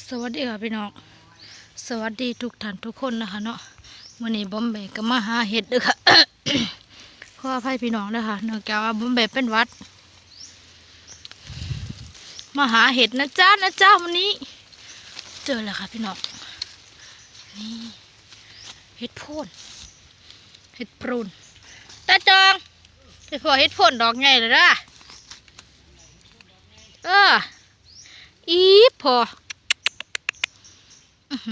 สวัสดีค่ะพี่น้อง สวัสดีทุกท่านทุกคนนะคะเนาะวันนี้บอมเบก็มาหาเห็ดเด้อค่ะขออภัยพี่น้องนะคะเนื่องจากว่าบอมเบเป็นวัด มาหาเห็ดนะจ๊ะนะจ๊ะวันนี้ เจอแล้วค่ะพี่น้อง นี่เห็ดพ่นเห็ดปรุนตาจองไปพอเห็ดพ่นดอกใหญ่เลยนะเอออีพอ เ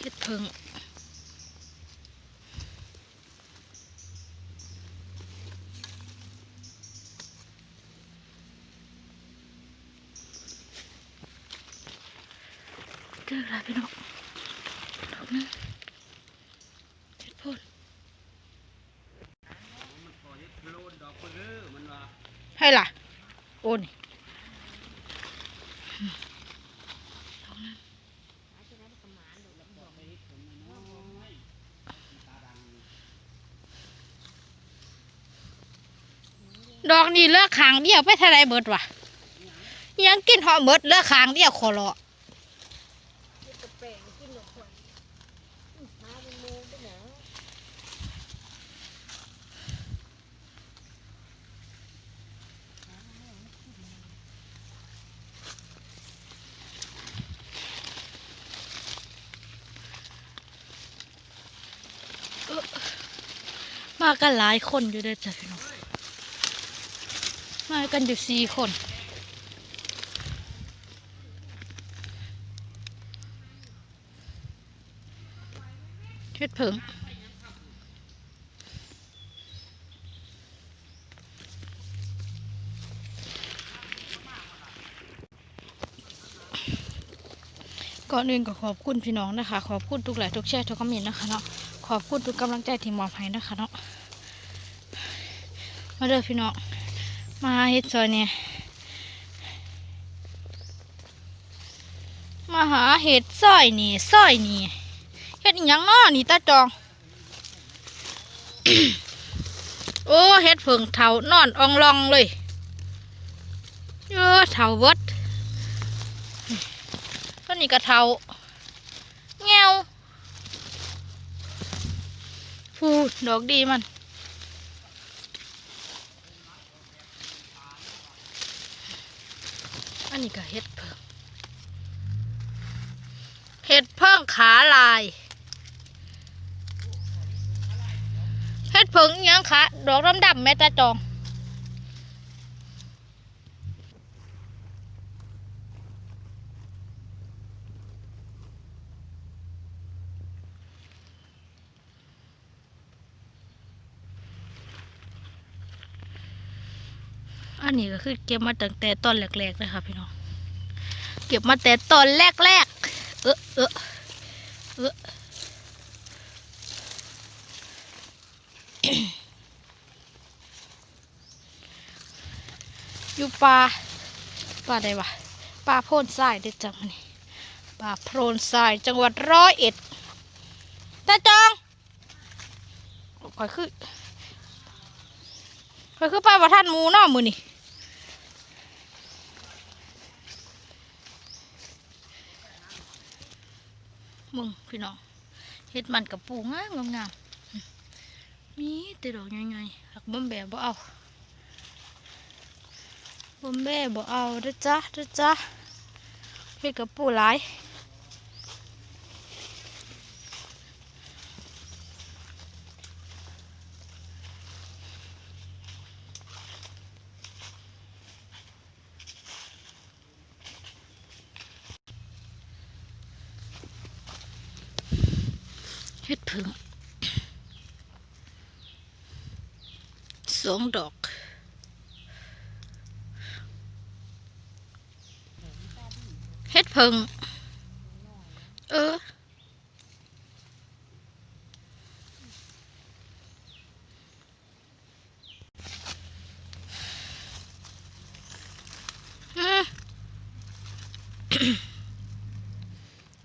ฮ็ดเพิงเจอแล้วพี่น้องดอกหนึงเฮ็ดโพ่นให้ล่ะ โอ้นี่ ดอกนี่เลือกขางเดียวไปทะเลเบิดวะยังกินหอมเบิดเลือกขางเดียวขอรอ มากันหลายคนอยู่เด้อจ้ะพี่น้องมากันอยู่สี่คนเฮ็ดเผิงก่อนอื่นก็ขอบคุณพี่น้องนะคะ ขอบคุณทุกหลายทุกแชร์ทุกคอมเมนต์นะคะเนาะ ขอบคุณทุกกำลังใจที่มอบให้นะคะเนาะมาเด้อพี่น้องมาเฮ็ดซอยเนี่ยมาหาเห็ดซอยนี่ซอยนี่เฮ็ดอหยังน้อนี่ตาจองโอ้เฮ็ดเผิงเถานอนอองลองเลยเออเถาเบิดต้นนี้ก็เถาแงว พูดอกดีมัน อันนี้ก็เห็ดเพิ่งเห็ดเพิ่งขาลาย เห็ดเพิ่งยังขาดอกดำๆแม่ตาจอง อันนี้ก็คือเก็บมาตั้งแต่ตอนแรกๆเลยค่ะพี่น้อง เก็บมาแต่ตอนแรกๆ เออเออเอออยู่ป่าป่าใดวะป่าโพนทรายเด็ดจังนี่ป่าโพนทรายจังหวัดร้อยเอ็ดตาจองข่อยคือข่อยคือไปประท่านหมูนาะมือนี่ มึงพี่น้องเฮ็ดมันกับปูงามงามๆอืมมีแต่ดอกใหญ่ๆหักบ่มแบบบ่เอาบ่มแบบบ่เอาด้จ้าด้จ้าเห็ดกับปูหลาย เฮ็ดผึ่งสองดอกเฮ็ดเพิงเออ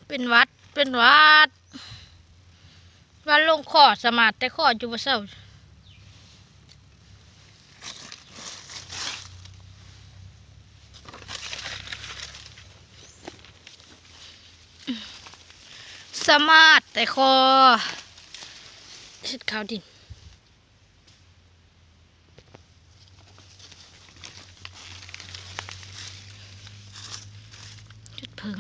เป็นวัด เป็นวัด ว่าลงข้อสมาร์แต่ข้อจุบเศร้าสมาร์แต่ข้อชิดข้าวดินชุดเพิง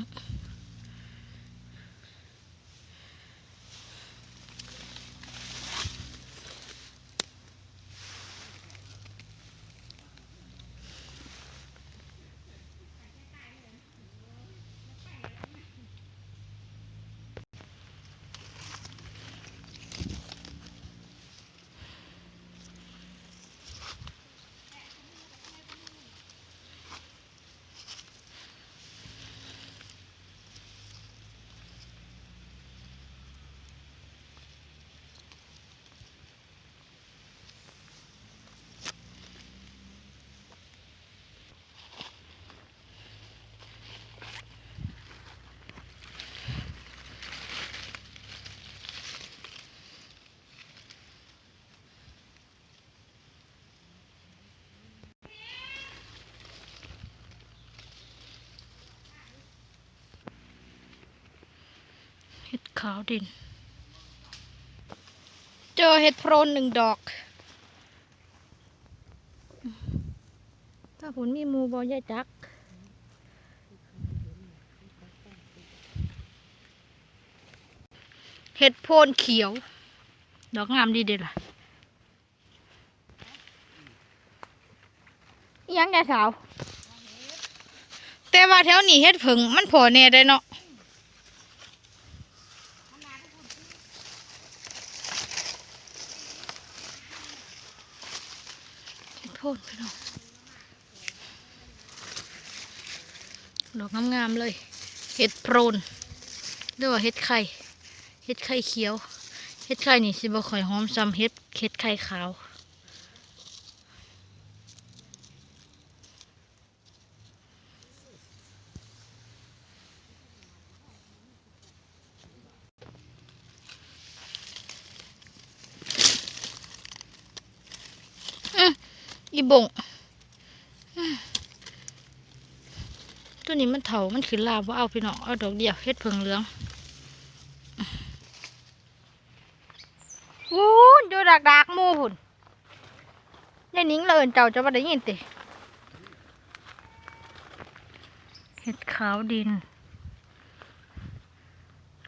ขาวดิน เจอเห็ดโพรนหนึ่งดอก ถ้าผลมีมูบอยายจักเห็ดโพนเขียว ดอกงามดีเด็ดล่ะอิหยังไงสาว แต่ว่าแถวนี้เห็ดผึ่งมันพอแน่ได้เนาะ เห็ด โพนพี่น้องดอกงามๆเลย เห็ดโพรนเรียกว่าเห็ดไข่ เห็ดไข่เขียว เห็ดไข่นี่สิบ่ค่อยหอมซ้ำเห็ด เห็ดไข่ขาว อืม อีบงตัวนี้มันเถามันขึ้นลาว่าเอาพี่น้องเอาดอกเดียวเฮ็ดเพิงเหลืองวู้นดูดักดักมูหุ่นยายนิ้งเลยเจ้าจะมาได้ยินติเห็ดขาวดิน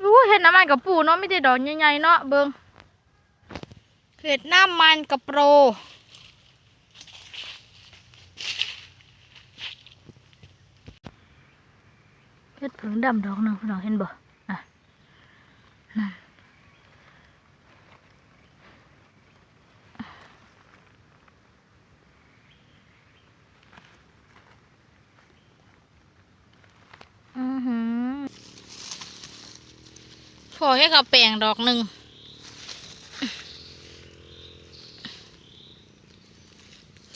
อู้เห็ดน้ำมันกับปูเนาะไม่ได้ดอกใหญ่ๆเนาะเบิงเห็ดน้ำมันกับโปร เฮ็ดผึ่งดำดอกหนึ่งพี่น้องเห็นบ่อะนั่นอือหือพอให้เขาแปลงดอกหนึ่ง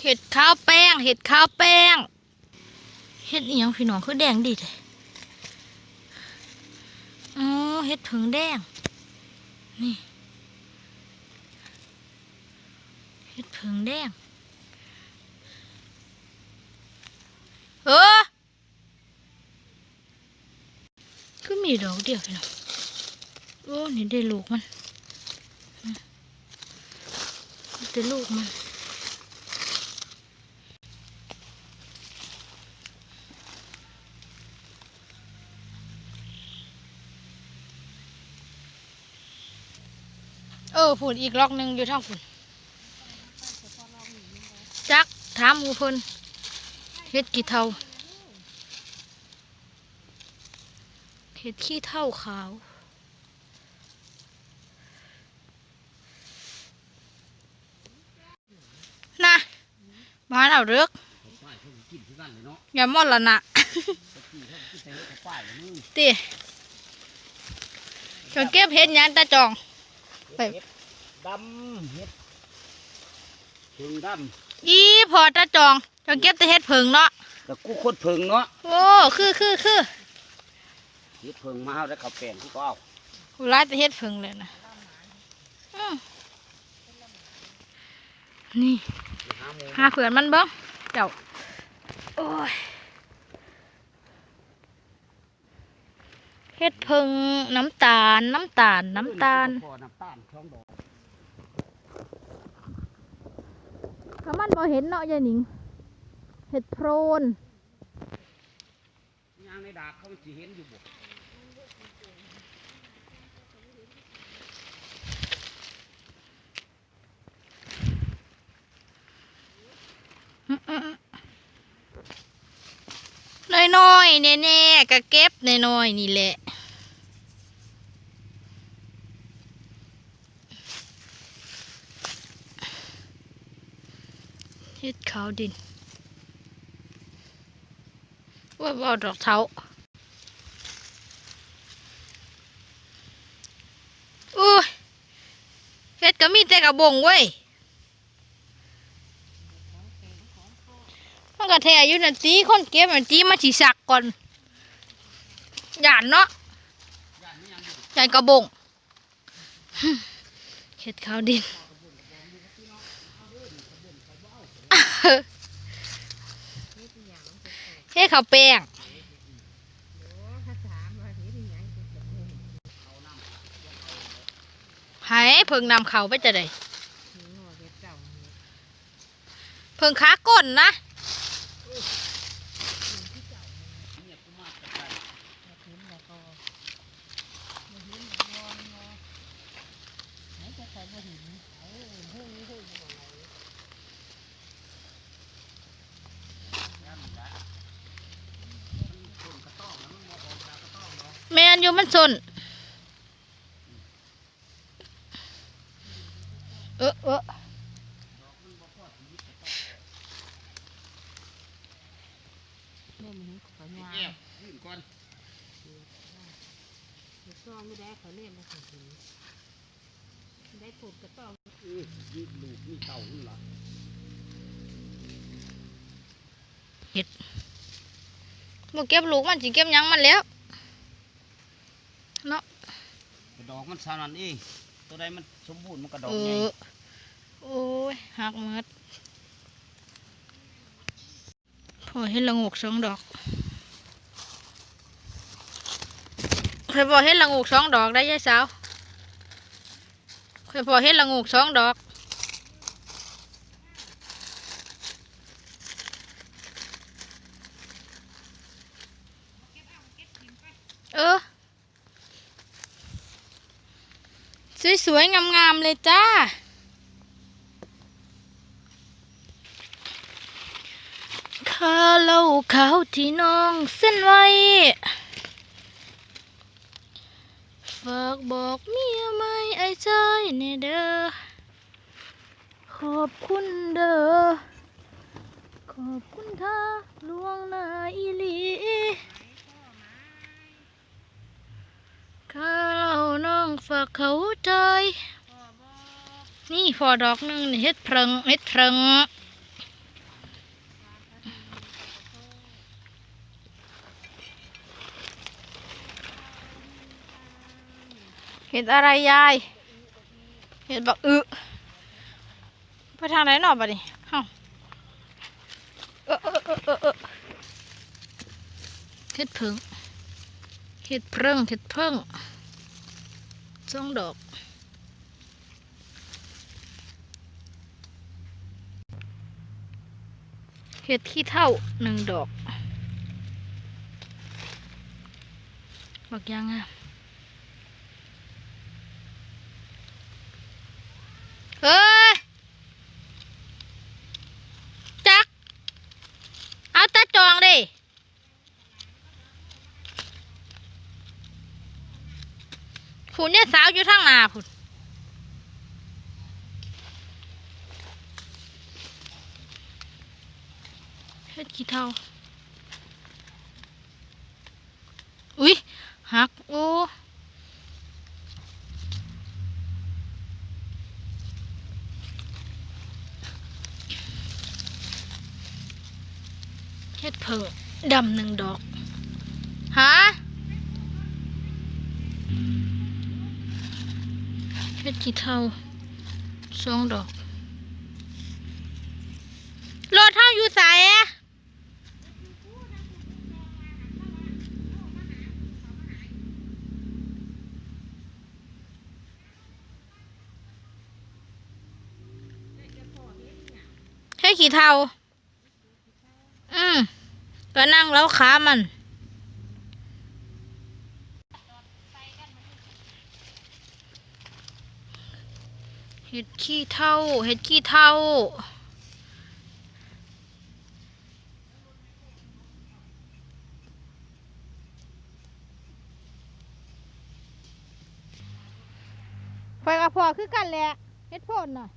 เห็ดข้าวแป้ง เห็ดข้าวแป้ง เห็ดอีหยังพี่น้องคือแดงดีเลย เห็ดผึ่งแดง นี่เห็ดผึ่งแดง เออคือมีดอกเดียวพี่น้องโอ้ นี่ได้ลูกมันอืมได้ลูกมัน เออผุนอีกล็อกหนึ่งอยู่ทางผุนจักถามหมูเพิ่นเฮ็ดกี่เท่าเฮ็ดขี้เท่าขาวนะบ้านเอาเลือกยากินที่กันละอย่ามอดละนะตีขากินเขาป้ายเลยมึงตีจนเก็บเฮ็ดยังตาจอง ไปเห็ดดำเห็ดเพิงดอีพอตาจองจนเก็บแต่เฮ็ดเพิงเนาะำแต่กูโคตรเพิงเนาะโอ้คือคือคือเห็ดเพิงมาเอาแล้วเขาแปลงกูก็เอาหูร้ายแต่เฮ็ดเพิงเลยนะอืมนี่ ไปหาหมู หาเผื่อนมันเบิ้งเจ้า โอ้ย เฮ็ดเพึงน้ำตาล น้ำตาล น้ำตาลพอน้ำตาลช่องดอกก็มันบ่เห็นเนาะยายหนิง เห็ดโพรนยางในดากเขาสิเห็นอยู่บ่ น้อยๆแน่ๆก็เก็บน้อยๆนี่แหละเฮ็ดขาวดินว่าว่าดอกเท้าอุ้ยเฮ็ดก็มีแต่กระบงเว้ย มันก็ แท้อยู่นั่นตีคนเก็บมันตีมาสิสักก่อนหยานเนาะหยานกระบงเฮ็ดขาวดินเฮ็ดข้าวแป้งไห้เพิ่งนำเขาไปจะได้เพิ่งขาก้นนะ นอยู่มันสนเออเออแก้วยื่นก่อนได้ผูกกระต้องเออมีลูกมีเต่านี่ล่ะบ่เก็บลูกมันสิเก็บยังมันแล้ว เนาะกระดอกมันสานันเองตัวใดมันสมบูรณ์มันกระดอกเอใหญ่อโอ้ยหักหมดพอเห็นละงกสองดอกเคยพอเห็นละงกสองดอกได้ยายสาวเคยพอเห็นละงกสองดอก เออ สวยๆ งามๆ เลยจ้า ข้าเล่าขาวที่น้องเส้นไว้ ฝากบอกเมียไม่ไอ้ใจเนเด้อ ขอบคุณเด้อ ขอบคุณท่าลวงนาอีลี ข้าเล่าน้อง ฝากเขาใจ นี่พอดอกหนึ่งเฮ็ดเพลิงเฮ็ดเพลิงเห็ดอะไรยาย เห็ดบักอึไปทางไหนหนอบัดนี้เฮ้าเออเออเออเออเออเห็ดเพิงเห็ดเพลิงเห็ดเพิ่ง สองดอก เห็ดขี้เท่าหนึ่งดอกบอกยังอะเฮ้ย จัก เอาตาจองดิ ผุนเนี่ยสาวอยู่ทางหน้าผุนเฮ็ดขี้เท่า อุ้ยหัก โอ้เฮ็ดเพิ่งดำหนึ่งดอก ฮะ ขี้เท่าสองดอกรถเท่าอยู่สายให้ขี้เท่า อืมก็นั่งแล้วขามัน ห็ดขี้เท่า เห็ดขี้เท่า ไปกับพ่อคือกันแหละเฮ็ดโพดน่ะ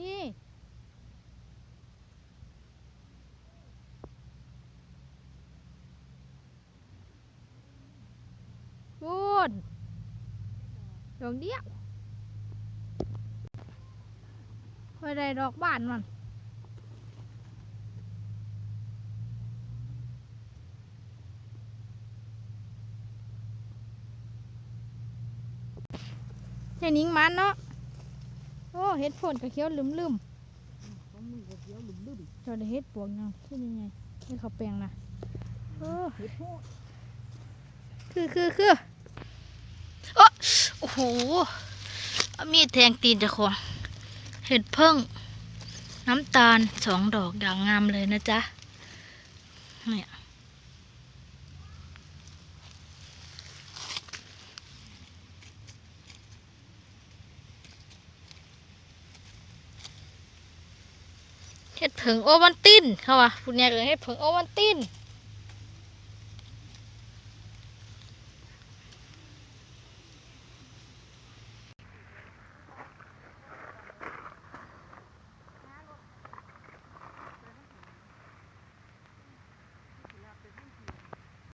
นี่พูนดอกเดียว ไปได้ดอกบานมันเห็นยิงมันเนาะ โอ้เฮ็ดผลกระเคี้ยวลืมลืมของมึงก็เขียวลุ่มลุ่มๆจอได้เฮ็ดปวงยังขึ้นยังไงให้เขาแปลงนะโอ้คือคือคือโอ้โอ้โหมีดแทงตีนจะขอ เห็ดเพิ่ง น้ำตาลสองดอกอย่างงามเลยนะจ๊ะ เนี่ยเห็ดเผิงโอวันตินเขาว่าคุณยายก็เห็ดเผิงโอวันติน